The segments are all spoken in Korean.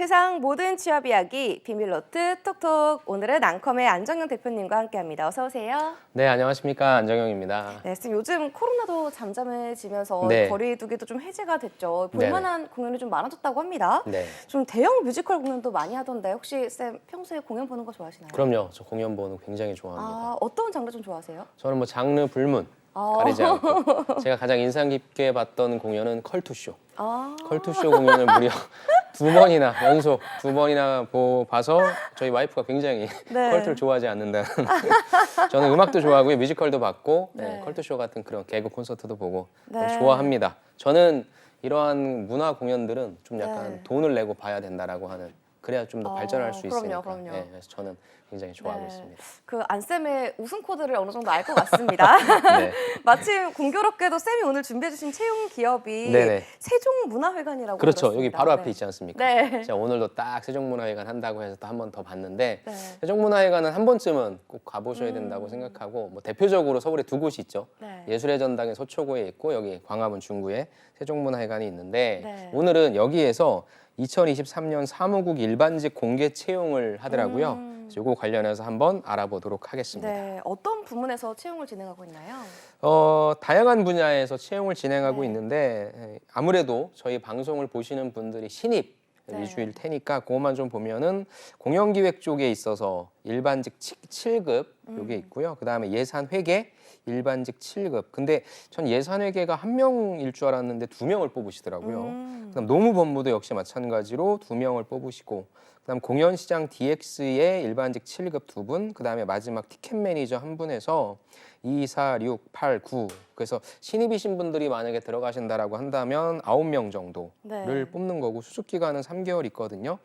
세상 모든 취업 이야기 비밀노트 톡톡 오늘은 앙컴의 안정영 대표님과 함께합니다. 어서 오세요. 네, 안녕하십니까. 안정영입니다. 네, 쌤 요즘 코로나도 잠잠해지면서 네. 거리두기도 좀 해제가 됐죠. 볼만한 공연이 좀 많아졌다고 합니다. 네. 좀 대형 뮤지컬 공연도 많이 하던데 혹시 쌤 평소에 공연 보는 거 좋아하시나요? 그럼요. 저 공연 보는 거 굉장히 좋아합니다. 아 어떤 장르 좀 좋아하세요? 저는 뭐 장르 불문 아. 가리지 않고 제가 가장 인상 깊게 봤던 공연은 컬투쇼. 아, 컬투쇼 공연을 무려 두 번이나 연속 두 번이나 보, 봐서 저희 와이프가 굉장히 네. 컬투를 좋아하지 않는다는 저는 음악도 좋아하고요 뮤지컬도 봤고 네, 네. 컬투쇼 같은 그런 개그 콘서트도 보고 네. 좋아합니다 저는 이러한 문화 공연들은 좀 약간 네. 돈을 내고 봐야 된다라고 하는 그래야 좀더 어, 발전할 수 그럼요, 있으니까 그럼요. 네, 그래서 저는 굉장히 좋아하고 네. 있습니다 그 안쌤의 웃음 코드를 어느 정도 알 것 같습니다. 네. 마침 공교롭게도 쌤이 오늘 준비해주신 채용 기업이 네네. 세종문화회관이라고 그렇죠 여기 들었습니다. 바로 네. 앞에 있지 않습니까 네. 제가 오늘도 딱 세종문화회관 한다고 해서 또 한 번 더 봤는데 네. 세종문화회관은 한 번쯤은 꼭 가보셔야 된다고 음. 생각하고 뭐 대표적으로 서울에 두 곳이 있죠. 네. 예술의 전당의 서초구에 있고 여기 광화문 중구에 세종문화회관이 있는데 네. 오늘은 여기에서 2023년 사무국 일반직 공개 채용을 하더라고요. 음. 요거 관련해서 한번 알아보도록 하겠습니다. 네, 어떤 부문에서 채용을 진행하고 있나요? 어, 다양한 분야에서 채용을 진행하고 네. 있는데 에, 아무래도 저희 방송을 보시는 분들이 신입 네. 위주일 테니까 그것만 좀 보면은 공연기획 쪽에 있어서 일반직 7급 요게 음. 있고요. 그다음에 예산 회계 일반직 7급. 근데 전 예산회계가 한 명일 줄 알았는데 두 명을 뽑으시더라고요. 음. 그다음 노무본부도 역시 마찬가지로 두 명을 뽑으시고 그다음 공연시장 DX의 일반직 7급 두 분, 그다음에 마지막 티켓 매니저 한 분에서 2, 4, 6, 8, 9 그래서 신입이신 분들이 만약에 들어가신다라고 한다면 9명 정도를 네. 뽑는 거고 수습 기간은 3개월 있거든요.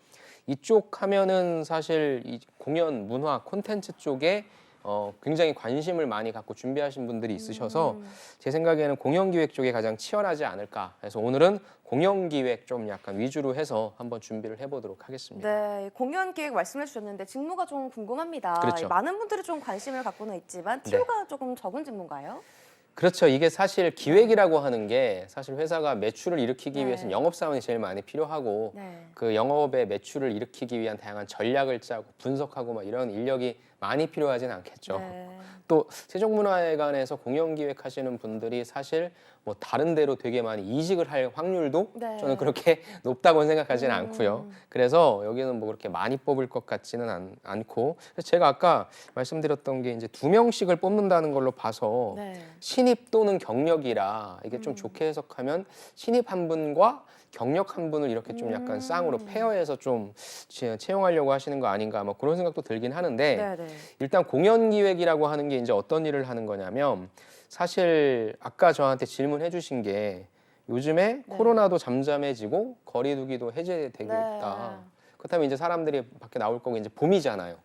이쪽 하면은 사실 이 공연 문화 콘텐츠 쪽에 어, 굉장히 관심을 많이 갖고 준비하신 분들이 있으셔서 음. 제 생각에는 공연 기획 쪽에 가장 치열하지 않을까. 그래서 오늘은 공연 기획 좀 약간 위주로 해서 한번 준비를 해보도록 하겠습니다. 네, 공연 기획 말씀해 주셨는데 직무가 좀 궁금합니다. 그렇죠. 많은 분들이 좀 관심을 갖고는 있지만 네. 티오가 조금 적은 직무인가요? 그렇죠. 이게 사실 기획이라고 하는 게 사실 회사가 매출을 일으키기 네. 위해서는 영업 사원이 제일 많이 필요하고 네. 그 영업의 매출을 일으키기 위한 다양한 전략을 짜고 분석하고 막 이런 인력이 많이 필요하진 않겠죠. 네. 또 세종문화회관에서 공연 기획하시는 분들이 사실 뭐 다른 데로 되게 많이 이직을 할 확률도 네. 저는 그렇게 높다고 생각하지는 음. 않고요. 그래서 여기는 뭐 그렇게 많이 뽑을 것 같지는 않, 않고 그래서 제가 아까 말씀드렸던 게 이제 두 명씩을 뽑는다는 걸로 봐서 네. 신입 또는 경력이라 이게 좀 음. 좋게 해석하면 신입 한 분과 경력 한 분을 이렇게 좀 약간 음. 쌍으로 페어해서 좀 채- 채용하려고 하시는 거 아닌가 뭐 그런 생각도 들긴 하는데 네, 네. 일단 공연 기획이라고 하는 게 이제 어떤 일을 하는 거냐면 사실 아까 저한테 질문해 주신 게 요즘에 네. 코로나도 잠잠해지고 거리두기도 해제되고 네. 있다. 그렇다면 이제 사람들이 밖에 나올 거고 이제 봄이잖아요.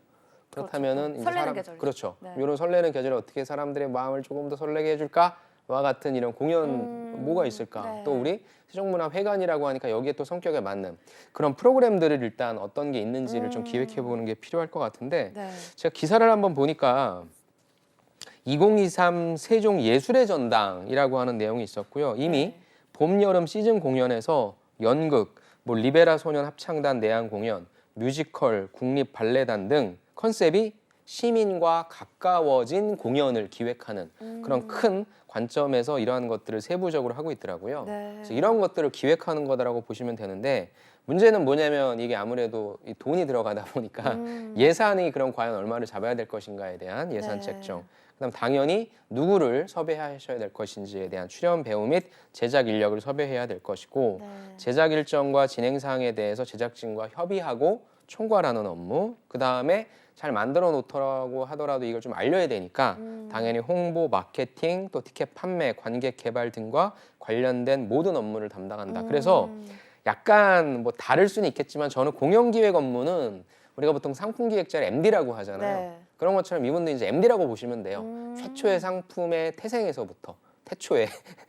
그렇다면은 그렇죠. 이제 설레는 사람 계절이죠. 그렇죠. 네. 이런 설레는 계절에 어떻게 사람들의 마음을 조금 더 설레게 해줄까와 같은 이런 공연 음, 뭐가 있을까? 네. 또 우리 세종문화회관이라고 하니까 여기에 또 성격에 맞는 그런 프로그램들을 일단 어떤 게 있는지를 좀 음. 기획해 보는 게 필요할 것 같은데 네. 제가 기사를 한번 보니까 2023 세종 예술의 전당이라고 하는 내용이 있었고요. 이미 네. 봄, 여름 시즌 공연에서 연극, 뭐 리베라 소년 합창단 내한 공연, 뮤지컬, 국립 발레단 등 컨셉이 시민과 가까워진 공연을 기획하는 그런 음. 큰 관점에서 이러한 것들을 세부적으로 하고 있더라고요. 네. 그래서 이런 것들을 기획하는 거다라고 보시면 되는데 문제는 뭐냐면 이게 아무래도 이 돈이 들어가다 보니까 음. 예산이 그럼 과연 얼마를 잡아야 될 것인가에 대한 예산 네. 책정. 그다음 당연히 누구를 섭외하셔야 될 것인지에 대한 출연 배우 및 제작 인력을 섭외해야 될 것이고 네. 제작 일정과 진행 사항에 대해서 제작진과 협의하고 총괄하는 업무. 그 다음에 잘 만들어 놓더라고 하더라도 이걸 좀 알려야 되니까 음. 당연히 홍보, 마케팅, 또 티켓 판매, 관객 개발 등과 관련된 모든 업무를 담당한다. 그래서 음. 약간 뭐 다를 수는 있겠지만 저는 공연 기획 업무는 우리가 보통 상품 기획자를 MD라고 하잖아요. 네. 그런 것처럼 이분도 이제 MD라고 보시면 돼요. 음. 최초의 상품의 태생에서부터 태초의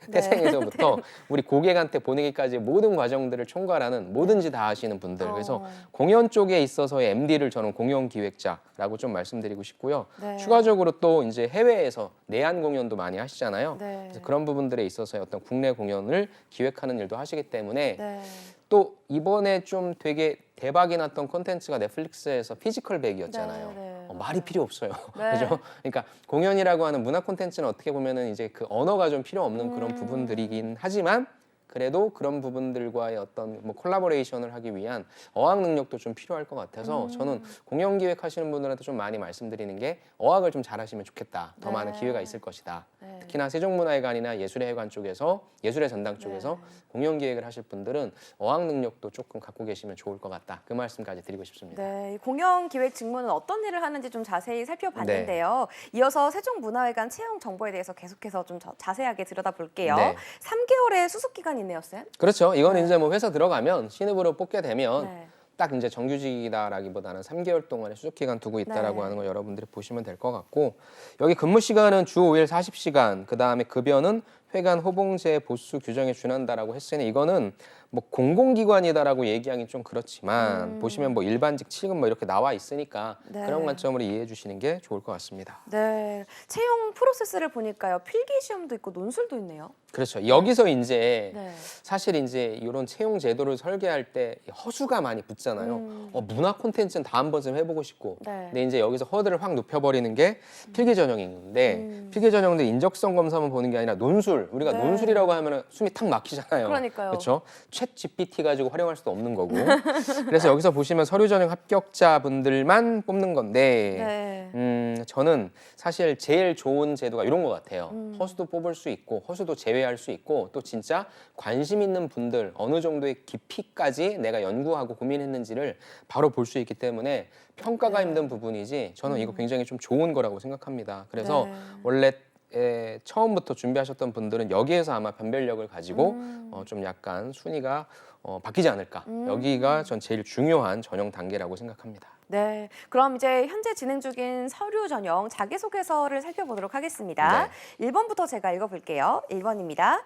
네. 태생에서부터 우리 고객한테 보내기까지 모든 과정들을 총괄하는 뭐든지 다 하시는 분들. 그래서 어. 공연 쪽에 있어서의 MD를 저는 공연 기획자라고 좀 말씀드리고 싶고요. 네. 추가적으로 또 이제 해외에서 내한 공연도 많이 하시잖아요. 네. 그래서 그런 부분들에 있어서 어떤 국내 공연을 기획하는 일도 하시기 때문에 네. 또 이번에 좀 되게 대박이 났던 콘텐츠가 넷플릭스에서 피지컬 백이었잖아요. 네, 네, 어, 말이 필요 없어요. 네. 그죠? 그러니까 공연이라고 하는 문화 콘텐츠는 어떻게 보면은 이제 그 언어가 좀 필요 없는 그런 음. 부분들이긴 하지만 그래도 그런 부분들과의 어떤 뭐 콜라보레이션을 하기 위한 어학 능력도 좀 필요할 것 같아서 음. 저는 공연 기획하시는 분들한테 좀 많이 말씀드리는 게 어학을 좀 잘하시면 좋겠다. 더 네. 많은 기회가 있을 것이다. 네. 특히나 세종문화회관이나 예술의 회관 쪽에서 예술의 전당 쪽에서 네. 공연 기획을 하실 분들은 어학 능력도 조금 갖고 계시면 좋을 것 같다. 그 말씀까지 드리고 싶습니다. 네, 이 공연 기획 직무는 어떤 일을 하는지 좀 자세히 살펴봤는데요. 이어서 세종문화회관 채용 정보에 대해서 계속해서 좀더 자세하게 들여다볼게요. 네. 3개월의 수습 기간이 네요, 쌤. 그렇죠. 이건 이제 뭐 회사 들어가면 신입으로 뽑게 되면 네. 딱 이제 정규직이다라기보다는 3개월 동안의 수습 기간 두고 있다라고 네. 하는 걸 여러분들이 보시면 될 것 같고 여기 근무 시간은 주 5일 40시간 그 다음에 급여는 회관 호봉제 보수 규정에 준한다라고 했으니 이거는 뭐 공공기관이다라고 얘기하기 좀 그렇지만 음. 보시면 뭐 일반직 7급 뭐 이렇게 나와 있으니까 네. 그런 관점으로 이해해 주시는 게 좋을 것 같습니다. 네, 채용 프로세스를 보니까요. 필기 시험도 있고 논술도 있네요. 그렇죠. 여기서 이제 네. 사실 이제 이런 채용 제도를 설계할 때 허수가 많이 붙잖아요. 음. 어, 문화 콘텐츠는 다 한 번쯤 해보고 싶고. 네. 근데 이제 여기서 허들을 확 높여버리는 게 필기 전형인데 음. 필기 전형도 인적성 검사만 보는 게 아니라 논술. 우리가 네. 논술이라고 하면 숨이 탁 막히잖아요. 그러니까요. 그렇죠. 챗 GPT 가지고 활용할 수도 없는 거고. 그래서 여기서 보시면 서류 전형 합격자분들만 뽑는 건데. 네. 음, 저는 사실 제일 좋은 제도가 이런 것 같아요. 음. 허수도 뽑을 수 있고, 허수도 제외할 수 있고, 또 진짜 관심 있는 분들 어느 정도의 깊이까지 내가 연구하고 고민했는지를 바로 볼 수 있기 때문에 평가가 네. 힘든 부분이지 저는 이거 굉장히 좀 좋은 거라고 생각합니다. 그래서 네. 원래 에, 처음부터 준비하셨던 분들은 여기에서 아마 변별력을 가지고 음. 어, 좀 약간 순위가 어, 바뀌지 않을까. 음. 여기가 전 제일 중요한 전형 단계라고 생각합니다. 네, 그럼 이제 현재 진행 중인 서류 전형 자기소개서를 살펴보도록 하겠습니다. 네. 1번부터 제가 읽어볼게요. 1번입니다.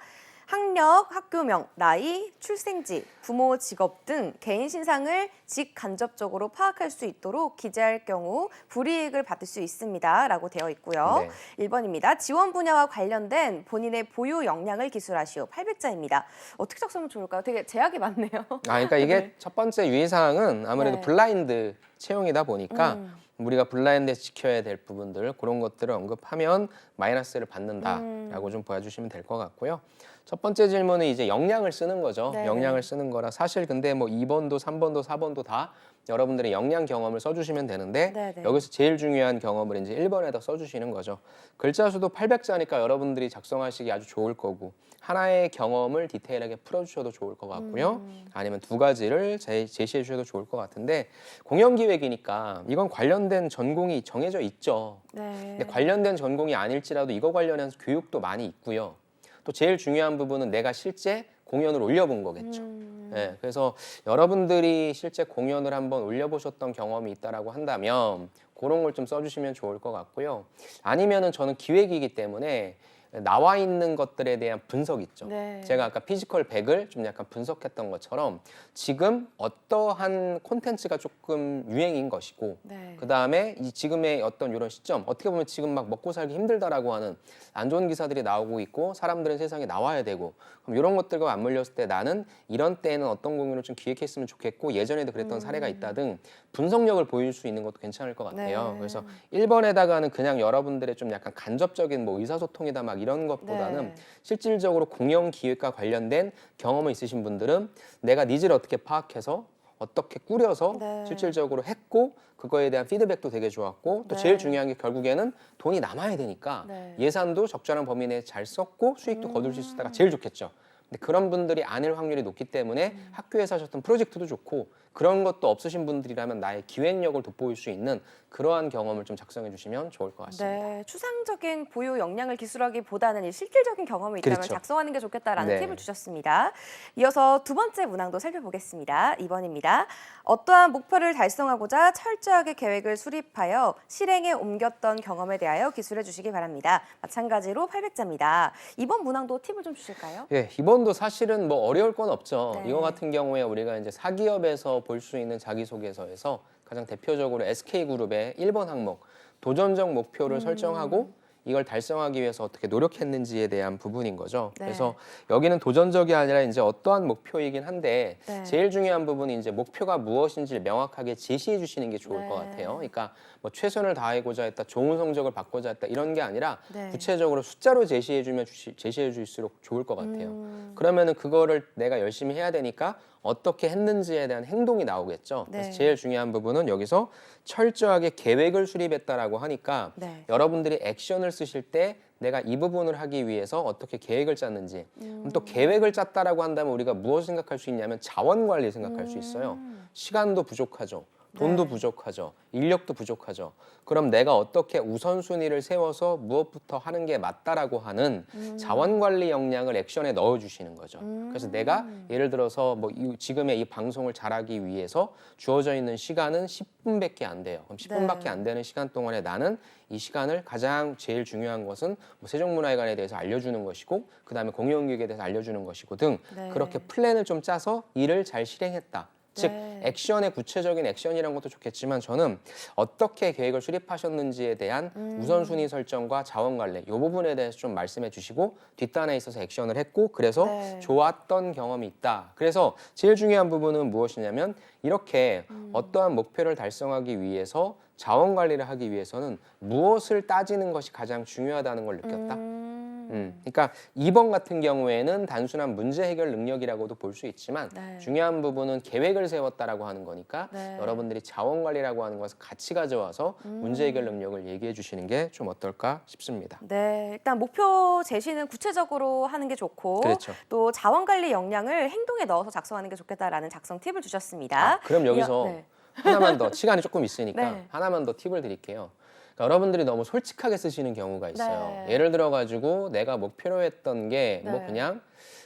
학력, 학교명, 나이, 출생지, 부모 직업 등 개인 신상을 직간접적으로 파악할 수 있도록 기재할 경우 불이익을 받을 수 있습니다. 라고 되어 있고요. 네. 1번입니다. 지원 분야와 관련된 본인의 보유 역량을 기술하시오. 800자입니다. 어떻게 작성하면 좋을까요? 되게 제약이 많네요. 아, 그러니까 이게 네. 첫 번째 유의사항은 아무래도 네. 블라인드 채용이다 보니까 음. 우리가 블라인드에서 지켜야 될 부분들 그런 것들을 언급하면 마이너스를 받는다라고 음. 좀 보여주시면 될 것 같고요. 첫 번째 질문은 이제 역량을 쓰는 거죠. 네. 역량을 쓰는 거라 사실 근데 뭐 2번도 3번도 4번도 다 여러분들의 역량 경험을 써주시면 되는데 네, 네. 여기서 제일 중요한 경험을 이제 1번에다 써주시는 거죠. 글자 수도 800자니까 여러분들이 작성하시기 아주 좋을 거고 하나의 경험을 디테일하게 풀어주셔도 좋을 것 같고요. 음. 아니면 두 가지를 제- 제시해 주셔도 좋을 것 같은데 공연 기획이니까 이건 관련된 전공이 정해져 있죠. 네. 근데 관련된 전공이 아닐지라도 이거 관련해서 교육도 많이 있고요. 또 제일 중요한 부분은 내가 실제 공연을 올려본 거겠죠. 음. 네, 그래서 여러분들이 실제 공연을 한번 올려보셨던 경험이 있다라고 한다면 그런 걸 좀 써주시면 좋을 것 같고요. 아니면은 저는 기획이기 때문에 나와 있는 것들에 대한 분석 있죠. 네. 제가 아까 피지컬 100을 좀 약간 분석했던 것처럼 지금 어떠한 콘텐츠가 조금 유행인 것이고 네. 그 다음에 이 지금의 어떤 이런 시점 어떻게 보면 지금 막 먹고 살기 힘들다라고 하는 안 좋은 기사들이 나오고 있고 사람들은 세상에 나와야 되고 그럼 이런 것들과 맞물렸을 때 나는 이런 때에는 어떤 공연을 좀 기획했으면 좋겠고 예전에도 그랬던 사례가 있다 등 분석력을 보일 수 있는 것도 괜찮을 것 같아요. 네. 그래서 1번에다가는 그냥 여러분들의 좀 약간 간접적인 뭐 의사소통이다 막 이런 것보다는 네. 실질적으로 공연 기획과 관련된 경험을 있으신 분들은 내가 니즈를 어떻게 파악해서 어떻게 꾸려서 네. 실질적으로 했고 그거에 대한 피드백도 되게 좋았고 또 네. 제일 중요한 게 결국에는 돈이 남아야 되니까 네. 예산도 적절한 범위 내에 잘 썼고 수익도 거둘 수 있었다가 제일 좋겠죠. 근데 그런 분들이 아닐 확률이 높기 때문에 음. 학교에서 하셨던 프로젝트도 좋고 그런 것도 없으신 분들이라면 나의 기획력을 돋보일 수 있는 그러한 경험을 좀 작성해 주시면 좋을 것 같습니다. 네, 추상적인 보유 역량을 기술하기보다는 이 실질적인 경험이 있다면 그렇죠. 작성하는 게 좋겠다라는 네. 팁을 주셨습니다. 이어서 두 번째 문항도 살펴보겠습니다. 2번입니다. 어떠한 목표를 달성하고자 철저하게 계획을 수립하여 실행에 옮겼던 경험에 대하여 기술해 주시기 바랍니다. 마찬가지로 800자입니다. 이번 문항도 팁을 좀 주실까요? 예, 이번 도 사실은 뭐 어려울 건 없죠. 네. 이거 같은 경우에 우리가 이제 사기업에서 볼 수 있는 자기소개서에서 가장 대표적으로 SK그룹의 1번 항목 도전적 목표를 음. 설정하고 이걸 달성하기 위해서 어떻게 노력했는지에 대한 부분인 거죠. 네. 그래서 여기는 도전적이 아니라 이제 어떠한 목표이긴 한데 네. 제일 중요한 부분이 이제 목표가 무엇인지를 명확하게 제시해 주시는 게 좋을 것 네. 같아요. 그러니까 뭐 최선을 다하고자 했다, 좋은 성적을 받고자 했다 이런 게 아니라 네. 구체적으로 숫자로 제시해 주면 제시해 줄수록 좋을 것 같아요. 음. 그러면은 그거를 내가 열심히 해야 되니까 어떻게 했는지에 대한 행동이 나오겠죠. 네. 그래서 제일 중요한 부분은 여기서 철저하게 계획을 수립했다라고 하니까 네. 여러분들이 액션을 쓰실 때 내가 이 부분을 하기 위해서 어떻게 계획을 짰는지 그럼 또 계획을 짰다라고 한다면 우리가 무엇을 생각할 수 있냐면 자원 관리 생각할 수 있어요. 시간도 부족하죠. 돈도 네. 부족하죠. 인력도 부족하죠. 그럼 내가 어떻게 우선순위를 세워서 무엇부터 하는 게 맞다라고 하는 자원 관리 역량을 액션에 넣어 주시는 거죠. 그래서 내가 예를 들어서 뭐 이- 지금의 이 방송을 잘하기 위해서 주어져 있는 시간은 10분밖에 안 돼요. 그럼 10분밖에 네. 안 되는 시간 동안에 나는 이 시간을 가장 제일 중요한 것은 뭐 세종문화회관에 대해서 알려주는 것이고 그 다음에 공연기획에 대해서 알려주는 것이고 등 네. 그렇게 플랜을 좀 짜서 일을 잘 실행했다. 즉 네. 액션의 구체적인 액션이란 것도 좋겠지만 저는 어떻게 계획을 수립하셨는지에 대한 음. 우선순위 설정과 자원 관리 이 부분에 대해서 좀 말씀해 주시고 뒷단에 있어서 액션을 했고 그래서 네. 좋았던 경험이 있다. 그래서 제일 중요한 부분은 무엇이냐면 이렇게 음. 어떠한 목표를 달성하기 위해서 자원 관리를 하기 위해서는 무엇을 따지는 것이 가장 중요하다는 걸 느꼈다. 음. 음, 그러니까 2번 같은 경우에는 단순한 문제 해결 능력이라고도 볼 수 있지만 네. 중요한 부분은 계획을 세웠다라고 하는 거니까 네. 여러분들이 자원 관리라고 하는 것을 같이 가져와서 음. 문제 해결 능력을 얘기해 주시는 게 좀 어떨까 싶습니다. 네, 일단 목표 제시는 구체적으로 하는 게 좋고 그렇죠. 또 자원 관리 역량을 행동에 넣어서 작성하는 게 좋겠다라는 작성 팁을 주셨습니다. 아, 그럼 여기서 이어- 네. 하나만 더 시간이 조금 있으니까 네. 하나만 더 팁을 드릴게요. 그러니까 여러분들이 너무 솔직하게 쓰시는 경우가 있어요. 네. 예를 들어 가지고 내가 목표로 했던 게 뭐 네. 그냥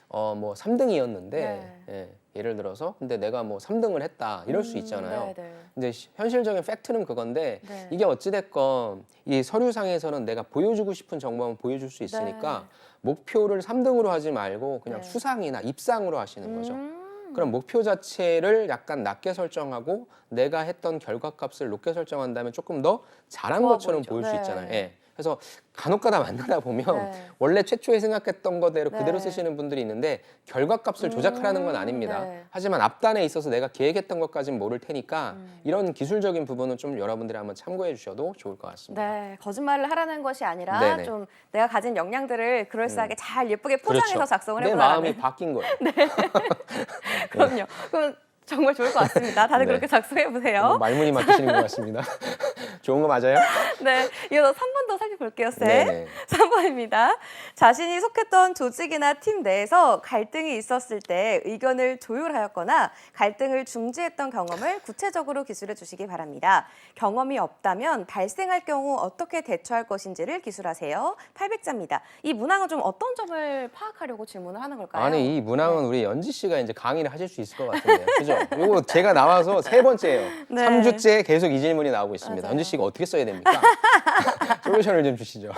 어 뭐 3등이었는데 네. 예, 예를 들어서 근데 내가 뭐 3등을 했다 이럴 수 있잖아요. 네, 네. 근데 시- 현실적인 팩트는 그건데 네. 이게 어찌 됐건 이 서류상에서는 내가 보여주고 싶은 정보만 보여줄 수 있으니까 목표를 3등으로 하지 말고 그냥 네. 수상이나 입상으로 하시는 거죠. 음. 그럼 목표 자체를 약간 낮게 설정하고 내가 했던 결과값을 높게 설정한다면 조금 더 잘한 것처럼 보이죠. 보일 수 네. 있잖아요. 예. 그래서 간혹가다 만나다 보면 네. 원래 최초에 생각했던 거대로 그대로 네. 쓰시는 분들이 있는데 결과값을 조작하라는 건 아닙니다. 네. 하지만 앞단에 있어서 내가 계획했던 것까지는 모를 테니까 음. 이런 기술적인 부분은 좀 여러분들이 한번 참고해 주셔도 좋을 것 같습니다. 네, 거짓말을 하라는 것이 아니라 네네. 음. 좀 내가 가진 역량들을 그럴싸하게 잘 예쁘게 포장해서 그렇죠. 작성을 내 해보라는. 마음이 바뀐 거예요. 그럼요. 그럼 정말 좋을 것 같습니다. 다들 네. 그렇게 작성해 보세요. 말문이 막히시는 것 같습니다. 좋은 거 맞아요? 네, 이어서 3번 더 살펴볼게요, 쌤. 네네. 3번입니다. 자신이 속했던 조직이나 팀 내에서 갈등이 있었을 때 의견을 조율하였거나 갈등을 중지했던 경험을 구체적으로 기술해 주시기 바랍니다. 경험이 없다면 발생할 경우 어떻게 대처할 것인지를 기술하세요. 800자입니다. 이 문항은 좀 어떤 점을 파악하려고 질문을 하는 걸까요? 아니 이 문항은 우리 연지 씨가 이제 강의를 하실 수 있을 것 같은데요. 그죠? 이거 제가 나와서 세 번째예요. 네. 삼 3주째 계속 이 질문이 나오고 있습니다. 맞아요. 연지 씨가 어떻게 써야 됩니까? 솔루션을 좀 주시죠.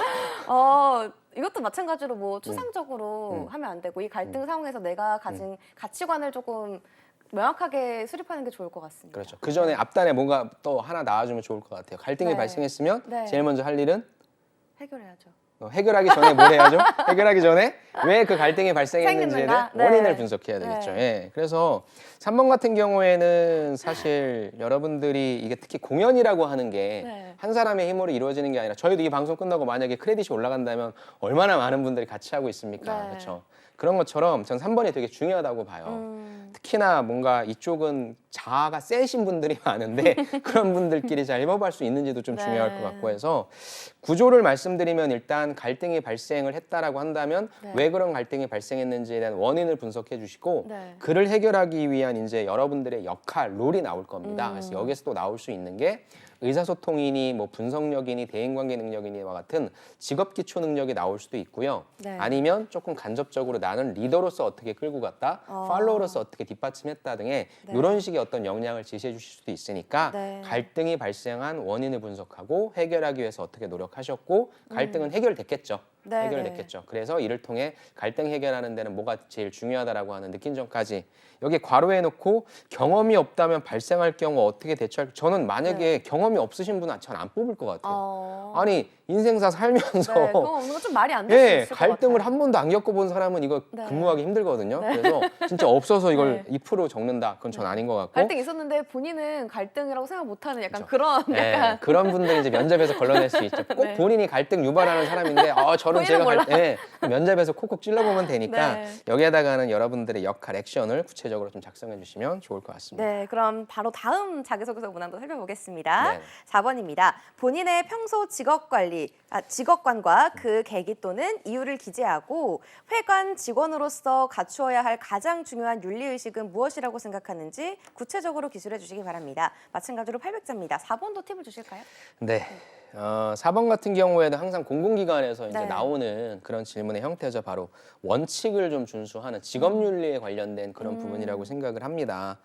어, 이것도 마찬가지로 뭐 추상적으로 음. 하면 안 되고 이 갈등 상황에서 내가 가진 가치관을 조금 명확하게 수립하는 게 좋을 것 같습니다. 그렇죠. 그 전에 앞단에 뭔가 또 하나 나와주면 좋을 것 같아요. 갈등이 네. 발생했으면 네. 제일 먼저 할 일은 해결해야죠. 어, 해결하기 전에 뭘 해야죠? 해결하기 전에 왜 그 갈등이 발생했는지를 생겼는가? 네. 원인을 분석해야 되겠죠. 네. 예. 그래서 3번 같은 경우에는 사실 여러분들이 이게 특히 공연이라고 하는 게 네. 한 사람의 힘으로 이루어지는 게 아니라 저희도 이 방송 끝나고 만약에 크레딧이 올라간다면 얼마나 많은 분들이 같이 하고 있습니까? 네. 그렇죠. 그런 것처럼 전 3번이 되게 중요하다고 봐요. 음, 특히나 뭔가 이쪽은 자아가 세신 분들이 많은데 그런 분들끼리 잘 협업할 수 있는지도 좀 네. 중요할 것 같고 해서 구조를 말씀드리면 일단 갈등이 발생을 했다라고 한다면 네. 왜 그런 갈등이 발생했는지에 대한 원인을 분석해 주시고 네. 그를 해결하기 위한 이제 여러분들의 역할, 롤이 나올 겁니다. 음. 그래서 여기서 또 나올 수 있는 게 의사소통이니 뭐 분석력이니 대인관계 능력이니와 같은 직업 기초 능력이 나올 수도 있고요. 네. 아니면 조금 간접적으로 나는 리더로서 어떻게 끌고 갔다, 어. 팔로워로서 어떻게 뒷받침했다 등의 네. 이런 식의 어떤 역량을 제시해 주실 수도 있으니까 네. 갈등이 발생한 원인을 분석하고 해결하기 위해서 어떻게 노력하셨고 갈등은 음. 해결됐겠죠. 네, 해결됐겠죠. 그래서 이를 통해 갈등 해결하는 데는 뭐가 제일 중요하다라고 하는 느낀 점까지 여기 괄호해 놓고 경험이 없다면 발생할 경우 어떻게 대처할 저는 만약에 경험이 없으신 분은 전안 뽑을 것 같아요. 네. 어. 아니 인생사 살면서 네, 좀 말이 안 예, 갈등을. 한 번도 안 겪어본 사람은 이거 네. 근무하기 힘들거든요. 그래서 진짜 없어서 이걸 네. 2% 적는다. 그건 전 아닌 것 같고. 갈등 있었는데 본인은 갈등이라고 생각 못하는 약간 그죠. 그런 예, 약간 그런 분들이 이제 면접에서 걸러낼 수 있죠. 꼭 네. 본인이 갈등 유발하는 사람인데, 아, 저는 본인은 제가 몰라. 갈, 예, 면접에서 콕콕 찔러보면 되니까 네. 여기에다가는 여러분들의 역할, 액션을 구체적으로 좀 작성해 주시면 좋을 것 같습니다. 네, 그럼 바로 다음 자기소개서 문항도 살펴보겠습니다. 네. 4번입니다. 본인의 평소 직업 관리, 아, 직업관과 그 계기 또는 이유를 기재하고 회관 직원으로서 갖추어야 할 가장 중요한 윤리 의식은 무엇이라고 생각하는지 구체적으로 기술해 주시기 바랍니다. 마찬가지로 800자입니다. 4번도 팁을 주실까요? 네. 어, 4번 같은 경우에는 항상 공공기관에서 이제 네. 나오는 그런 질문의 형태죠. 바로 원칙을 좀 준수하는 직업윤리에 관련된 음. 그런 부분이라고 생각을 합니다.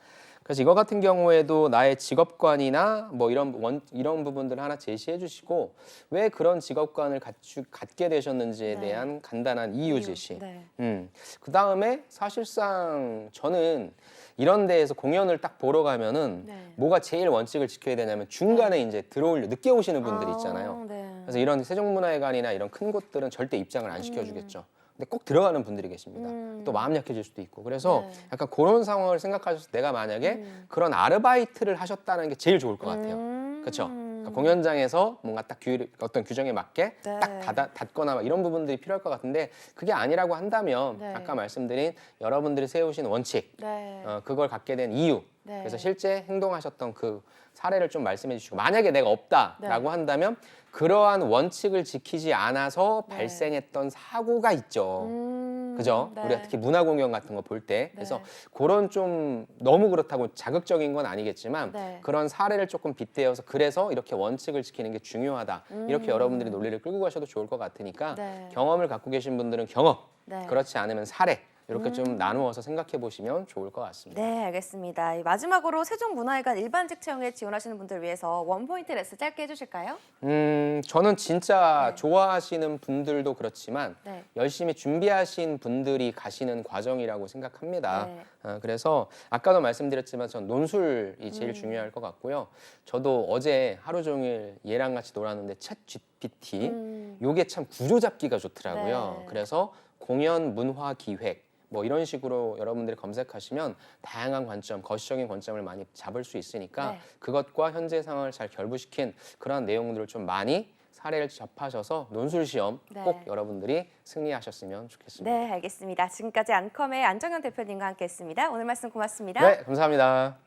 그래서 이거 같은 경우에도 나의 직업관이나 뭐 이런 원, 이런 부분들을 하나 제시해 주시고 왜 그런 직업관을 갖추, 갖게 되셨는지에 네. 대한 간단한 이유 제시. 네. 음. 그 다음에 사실상 저는 이런 데에서 공연을 딱 보러 가면은 네. 뭐가 제일 원칙을 지켜야 되냐면 중간에 이제 들어오려 늦게 오시는 분들 있잖아요. 아, 네. 그래서 이런 세종문화회관이나 이런 큰 곳들은 절대 입장을 안 시켜주겠죠. 근데 꼭 들어가는 분들이 계십니다. 음. 또 마음 약해질 수도 있고 그래서 네. 약간 그런 상황을 생각하셔서 내가 만약에 음. 그런 아르바이트를 하셨다는 게 제일 좋을 것 같아요. 음. 그렇죠. 그러니까 공연장에서 뭔가 딱 규, 어떤 규정에 맞게 네. 딱 닫아, 닫거나 막 이런 부분들이 필요할 것 같은데 그게 아니라고 한다면 네. 아까 말씀드린 여러분들이 세우신 원칙 네. 어, 그걸 갖게 된 이유 네. 그래서 실제 행동하셨던 그 사례를 좀 말씀해 주시고 만약에 내가 없다라고 한다면 그러한 원칙을 지키지 않아서 네. 발생했던 사고가 있죠. 음, 그죠? 네. 우리가 특히 문화 공연 같은 거 볼때 네. 그래서 그런 좀 너무 그렇다고 자극적인 건 아니겠지만 네. 그런 사례를 조금 빗대어서 그래서 이렇게 원칙을 지키는 게 중요하다 이렇게 여러분들이 논리를 끌고 가셔도 좋을 것 같으니까 음. 네. 경험을 갖고 계신 분들은 경험 네. 음. 그렇지 않으면 사례 이렇게 좀 나누어서 생각해 보시면 좋을 것 같습니다. 네, 알겠습니다. 이 마지막으로 세종문화회관 일반직 채용에 지원하시는 분들 위해서 원포인트 레슨 짧게 해주실까요? 음, 저는 진짜 네. 좋아하시는 분들도 그렇지만 네. 열심히 준비하신 분들이 가시는 과정이라고 생각합니다. 네. 어, 그래서 아까도 말씀드렸지만 전 논술이 제일 중요할 것 같고요. 저도 어제 하루 종일 얘랑 같이 놀았는데 챗 GPT 음. 요게 참 구조 잡기가 좋더라고요. 네. 그래서 공연 문화 기획 뭐 이런 식으로 여러분들이 검색하시면 다양한 관점, 거시적인 관점을 많이 잡을 수 있으니까 네. 그것과 현재 상황을 잘 결부시킨 그런 내용들을 좀 많이 사례를 접하셔서 논술 시험 네. 꼭 여러분들이 승리하셨으면 좋겠습니다. 네, 알겠습니다. 지금까지 안컴의 안정현 대표님과 함께했습니다. 오늘 말씀 고맙습니다. 네, 감사합니다.